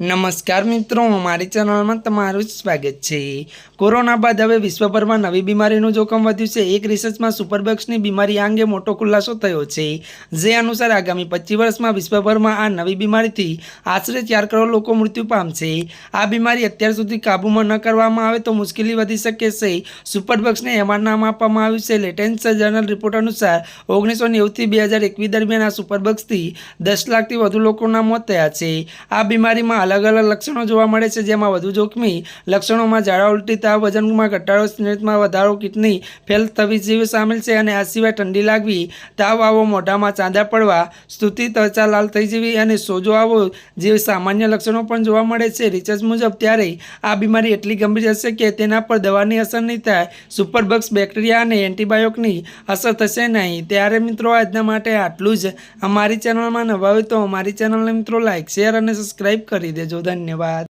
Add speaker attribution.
Speaker 1: નમસ્કાર મિત્રો, મારી ચેનલમાં તમારું સ્વાગત છે. કોરોના બાદ હવે વિશ્વભરમાં નવી બીમારીનું જોખમ વધ્યું છે. એક રિસર્ચમાં સુપરબક્સની બીમારી અંગે મોટો ખુલાસો થયો છે. જે અનુસાર આગામી પચીસ વર્ષમાં વિશ્વભરમાં આ નવી બીમારીથી આશરે ચાર કરોડ લોકો મૃત્યુ પામશે આ બીમારી અત્યાર સુધી કાબૂમાં ન કરવામાં આવે તો મુશ્કેલી વધી શકે છે. સુપરબક્સને એમાં નામ આપવામાં આવ્યું છે. લેટેન્સ જર્નલ રિપોર્ટ અનુસાર, ઓગણીસો નેવુંથી બે હજાર એકવીસ દરમિયાન આ સુપરબક્સથી દસ લાખથી વધુ લોકોના મોત થયા છે. આ બીમારીમાં અલગ અલગ લક્ષણો જોવા મળે છે, જેમાં વધુ જોખમી લક્ષણોમાં ઝાડા ઉલટી, તાવ, વજનમાં ઘટાડો, સ્નેહમાં વધારો, કિડની ફેલ થવી જેવી સામેલ છે અને આ સિવાય ઠંડી લાગવી, તાવ આવો, મોઢામાં ચાંદા પડવા, સ્તુતિ, ત્વચા લાલ થઈ જવી અને સોજો આવો જેવી સામાન્ય લક્ષણો પણ જોવા મળે છે. રિસર્ચ મુજબ ત્યારે આ બીમારી એટલી ગંભીર હશે કે તેના પર દવાની અસર નહીં થાય. સુપરબક્સ બેક્ટેરિયા અને એન્ટીબાયોટિકની અસર થશે નહીં. ત્યારે મિત્રો આજના માટે આટલું જ. અમારી ચેનલમાં નવા હોય તો અમારી ચેનલને મિત્રો લાઇક શેર અને સબસ્ક્રાઈબ કરી દેજો ધન્યવાદ.